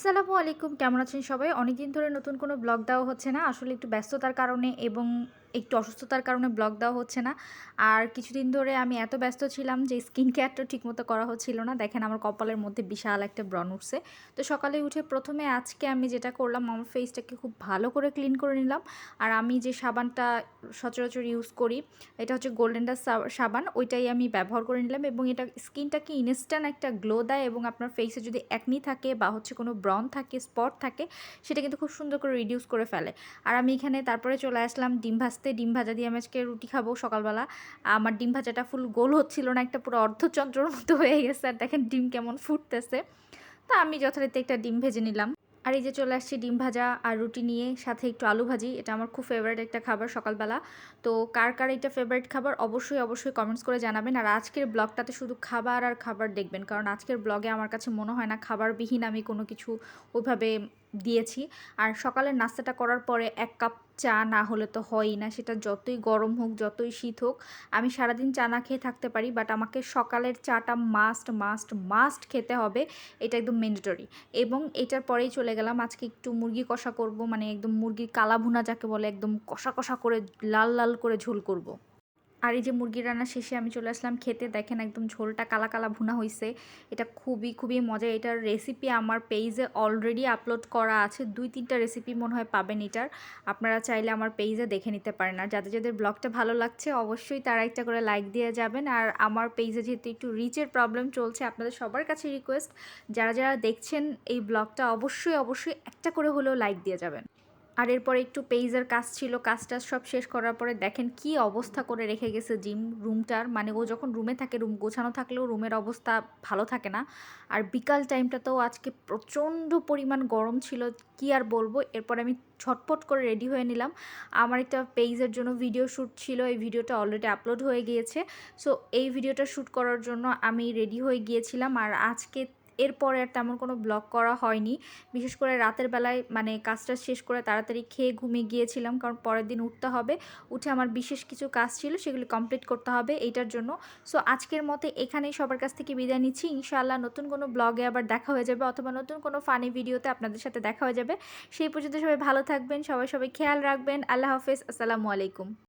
আসসালামু আলাইকুম। কেমন আছেন সবাই? অনেকদিন ধরে নতুন কোনো ব্লগ দেওয়া হচ্ছে না। আসলে একটু ব্যস্ততার কারণে এবং একটু অসুস্থতার কারণে ব্লগ দেওয়া হচ্ছে না। আর কিছুদিন ধরে আমি এত ব্যস্ত ছিলাম যে স্কিন কেয়ারটা ঠিকমতো করা হচ্ছিল না। দেখেন আমার কপালের মধ্যে বিশাল একটা ব্রণ উঠছে। তো সকালে উঠে প্রথমে আজকে আমি যেটা করলাম, আমার ফেসটাকে খুব ভালো করে ক্লিন করে নিলাম। আর আমি যে সাবানটা সচরাচর ইউজ করি, এটা হচ্ছে গোল্ডেন্ডার সাবান, ওইটাই আমি ব্যবহার করে নিলাম এবং এটা স্কিনটাকে ইনস্ট্যান্ট একটা গ্লো দেয় এবং আপনার ফেসে যদি একনি থাকে বা হচ্ছে কোনো ব্রন থাকে স্পট থাকে, সেটা কিন্তু খুব সুন্দর করে রিডিউস করে ফেলে। আর আমি এখানে তারপরে চলে আসলাম ডিম ভাজতে ডিম ভাজা দিয়ে আমি আজকে রুটি খাব সকালবেলা। আমার ডিম ভাজাটা ফুল গোল হচ্ছিল না, একটা পুরো অর্ধচন্দ্রর মতো হয়ে গেছে আর দেখেন ডিম কেমন ফুটতেছে। তা আমি যথারীতি একটা ডিম ভেজে নিলাম। আর এই যে চলে আসছি ডিম ভাজা আর রুটি নিয়ে, সাথে একটু আলু ভাজি, এটা আমার খুব ফেভারিট একটা খাবার সকালবেলা। তো কার কার এটা ফেভারিট খাবার অবশ্যই অবশ্যই কমেন্টস করে জানাবেন। আর আজকের ব্লগটাতে শুধু খাবার আর খাবার দেখবেন, কারণ আজকের ব্লগে আমার কাছে মনে হয় না, খাবারবিহীন আমি কোনো কিছু ওইভাবে দিয়েছি। আর সকালের নাস্তাটা করার পরে এক কাপ চা না হলে তো হয়ই না। সেটা যতই গরম হোক, যতই শীত হোক, আমি সারাদিন চা না খেয়ে থাকতে পারি বাট আমাকে সকালের চাটা মাস্ট মাস্ট মাস্ট খেতে হবে। এটা একদম ম্যান্ডেটরি এবং এটার পরেই চলে গেলাম। আজকে একটু মুরগি কষা করব মানে একদম মুরগির কালা ভুনা যাকে বলে, একদম কষা কষা করে, লাল লাল করে ঝোল করব। আর এই যে মুরগি রান্না শেষে আমি চলে আসলাম খেতে। দেখেন একদম ঝোলটা কালা কালা ভুনা হয়েছে এটা খুবই খুবই মজা। এটার রেসিপি আমার পেজে অলরেডি আপলোড করা আছে। দুই, তিনটা রেসিপি মনে হয় পাবেন এটার। আপনারা চাইলে আমার পেজে দেখে নিতে পারেন। আর যাদের যাদের ব্লগটা ভালো লাগছে, অবশ্যই তারা একটা করে লাইক দিয়ে যাবেন। আর আমার পেজে যেহেতু একটু রিচের প্রবলেম চলছে, আপনাদের সবার কাছে রিকোয়েস্ট যারা যারা দেখছেন এই ব্লগটা অবশ্যই অবশ্যই একটা করে হলেও লাইক দিয়ে যাবেন। আর এরপরে একটু পেইজের কাজ ছিল, কাজটা সব শেষ করার পরে দেখেন কি অবস্থা করে রেখে গেছে জিম রুমটার মানে ও যখন রুমে থাকে রুম গোছানো থাকলেও রুমের অবস্থা ভালো থাকে না। আর বিকাল টাইমটাতেও আজকে প্রচণ্ড পরিমাণ গরম ছিল, কি আর বলব? এরপর আমি ছটপট করে রেডি হয়ে নিলাম। আমার একটা পেজের জন্য ভিডিও শ্যুট ছিল, এই ভিডিওটা অলরেডি আপলোড হয়ে গিয়েছে। সো এই ভিডিওটা শ্যুট করার জন্য আমি রেডি হয়ে গিয়েছিলাম। আর আজকে এরপরে আর তেমন কোনো ব্লগ করা হয়নি। বিশেষ করে রাতের বেলায় মানে কাজটা শেষ করে তাড়াতাড়ি খেয়ে ঘুমিয়ে গিয়েছিলাম, কারণ পরের দিন উঠতে হবে। উঠে আমার বিশেষ কিছু কাজ ছিল, সেগুলি কমপ্লিট করতে হবে এইটার জন্য। সো আজকের মতে এখানেই সবার কাছ থেকে বিদায় নিচ্ছি। ইনশাআল্লাহ নতুন কোনো ব্লগে আবার দেখা হয়ে যাবে, অথবা নতুন কোনো ফানি ভিডিওতে আপনাদের সাথে দেখা হয়ে যাবে। সেই পর্যন্ত সবাই ভালো থাকবেন, সবাই সবাই খেয়াল রাখবেন। আল্লাহ হাফেজ, আসসালামু আলাইকুম।